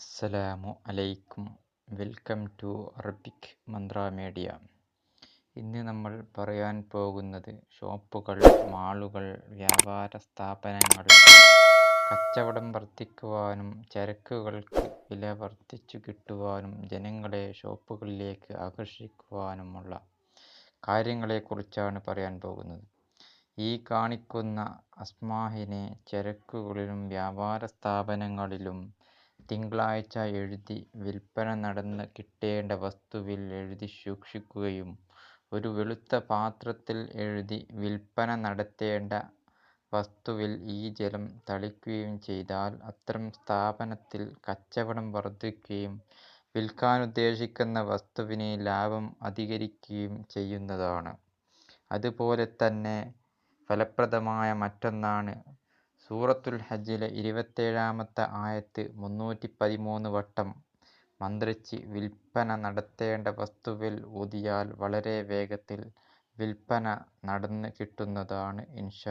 അസ്സലാമു അലൈക്കും. Welcome to Arabic Mantra Media. ഇന്ന് നമ്മൾ പറയാൻ പോകുന്നത് ഷോപ്പുകൾ മാളുകൾ വ്യാപാര സ്ഥാപനങ്ങൾ കച്ചവടം വർദ്ധിക്കുവാനും ചരക്കുകൾക്ക് വില വർദ്ധിച്ചു കിട്ടുവാനും ജനങ്ങളെ ഷോപ്പുകളിലേക്ക് ആകർഷിക്കുവാനുമുള്ള കാര്യങ്ങളെക്കുറിച്ചാണ് പറയാൻ പോകുന്നത്. ഈ കാണിക്കുന്ന അസ്മാഹിനെ ചരക്കുകളിലും വ്യാപാര സ്ഥാപനങ്ങളിലും തിങ്കളാഴ്ച എഴുതി വിൽപ്പന നടന്ന് കിട്ടേണ്ട വസ്തുവിൽ എഴുതി സൂക്ഷിക്കുകയും ഒരു വെളുത്ത പാത്രത്തിൽ എഴുതി വിൽപ്പന നടത്തേണ്ട വസ്തുവിൽ ഈ ജലം തളിക്കുകയും ചെയ്താൽ അത്തരം സ്ഥാപനത്തിൽ കച്ചവടം വർദ്ധിക്കുകയും വിൽക്കാനുദ്ദേശിക്കുന്ന വസ്തുവിന് ലാഭം അധികരിക്കുകയും ചെയ്യുന്നതാണ്. അതുപോലെ തന്നെ ഫലപ്രദമായ മറ്റൊന്നാണ് സൂറത്തുൽ ഹജ്ജിലെ ഇരുപത്തേഴാമത്തെ ആയത്ത് മുന്നൂറ്റി പതിമൂന്ന് വട്ടം മന്ത്രിച്ച് വിൽപ്പന നടത്തേണ്ട വസ്തുവിൽ ഊതിയാൽ വളരെ വേഗത്തിൽ വിൽപ്പന നടന്ന് കിട്ടുന്നതാണ് ഇൻഷാ